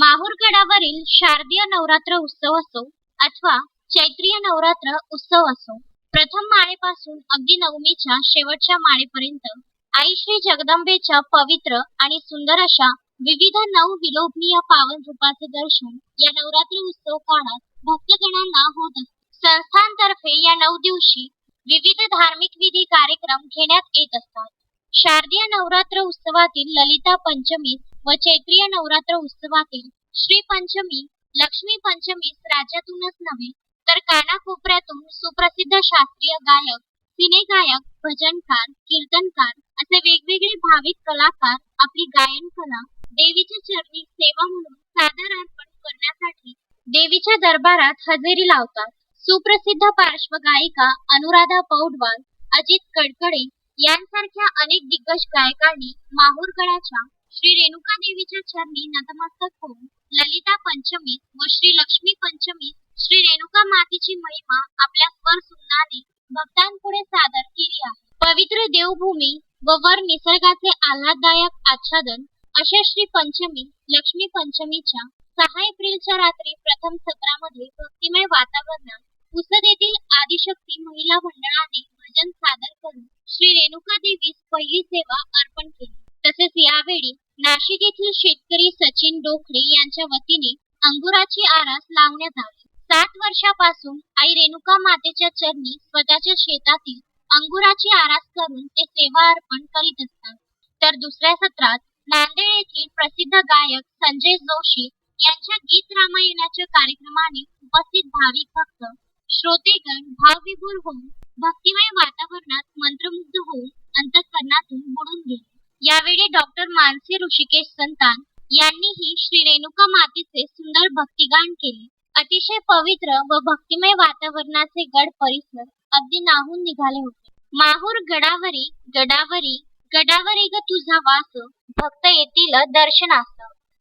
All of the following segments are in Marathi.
माहूरगडावरील शारदीय नवरात्र उत्सव असो अथवा चैत्रीय नवरात्र उत्सव असो प्रथम माळेपासून अगदी नवमीच्या शेवटच्या माळेपर्यंत आई श्री जगदंबेच्या पवित्र आणि सुंदर अशा विविध नऊ विलोभनीय पावन रूपाचे दर्शन या नवरात्री उत्सव काळात भक्तगणांना होत असते. संस्थांतर्फे या नऊ दिवशी विविध धार्मिक विधी कार्यक्रम घेण्यात येत असतात. शारदीय नवरात्र उत्सवातील ललिता पंचमी व चैत्रीय नवरात्र उत्सवातील श्री पंचमी लक्ष्मी पंचमीस राज्यातूनच नव्हे तर कानाकोपऱ्यातून सुप्रसिद्ध शास्त्रीय गायक सिनेगायक भजनकार कीर्तनकार असे वेगवेगळे भाविक कलाकार आपली गायन कला देवीच्या चरणी सेवा म्हणून सादर अर्पण करण्यासाठी देवीच्या दरबारात हजेरी लावतात. सुप्रसिद्ध पार्श्वगायिका अनुराधा पौडवाल अजित कडकडे यांसारख्या अनेक दिग्गज गायकांनी माहूरगडाच्या श्री रेणुका देवीच्या चरणी नतमस्तक होऊन ललिता पंचमी व श्री लक्ष्मी पंचमी श्री रेणुका मातेची महिमा आपल्या स्वर सुनाने भक्तांपुढे सादर केली आहे. पवित्र देवभूमी व वर निसर्गाचे आल्हाददायक आच्छादन अशा श्री पंचमी लक्ष्मी पंचमीच्या सहा एप्रिलच्या रात्री प्रथम सत्रामध्ये भक्तिमय वातावरणात पुसद येथील आदिशक्ती महिला मंडळाने भजन सादर श्री रेणुका देवीस पहिली सेवा अर्पण केली. तसेच यावेळी नाशिक येथील शेतकरी सचिन डोखरे यांच्या वतीने अंगुराची आरास लावण्यात आली. सात वर्षापासून आई रेणुका मातेच्या चरणी स्वतःच्या शेतातील अंगुराची आरास करून ते सेवा अर्पण करीत असतात. तर दुसऱ्या सत्रात नांदेड येथील प्रसिद्ध गायक संजय जोशी यांच्या गीत रामायणाच्या कार्यक्रमाने उपस्थित भाविक भक्त श्रोतेगण भावविभोर होऊन भक्तिमय वातावरणात मंत्रमुग्ध होऊन अंतःकरणातून बुडून गेले. यावेळी डॉक्टर मानसी ऋषिकेश संतान यांनीही श्री रेणुका मातेचे सुंदर भक्तिगान केले. अतिशय पवित्र व भक्तिमय वातावरणाचे गड परिसर अगदी नाहून निघाले होते. माहूर गडावरी गडावरी गडावरी ग तुझा वास भक्त येतील दर्शनास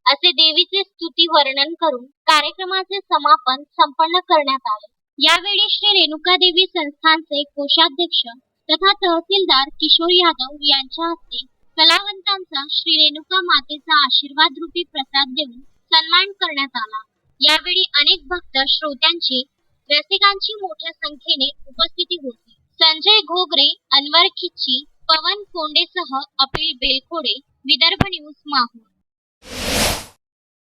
असे देवीचे स्तुती वर्णन करून कार्यक्रमाचे समापन संपन्न करण्यात आले. यावेळी श्री रेणुका देवी संस्थानचे कोषाध्यक्ष तथा तहसीलदार किशोर यादव यांच्या हस्ते कलावंतांचा श्री रेणुका मातेचा आशीर्वाद रूपी प्रसाद देऊन सन्मान करण्यात आला. यावेळी अनेक भक्त श्रोत्यांची रसिकांची मोठ्या संख्येने उपस्थिती होती. संजय घोगरे अनवर खिच्ची पवन कोंडेसह अपिल बेलखोडे विदर्भ न्यूज माहूर.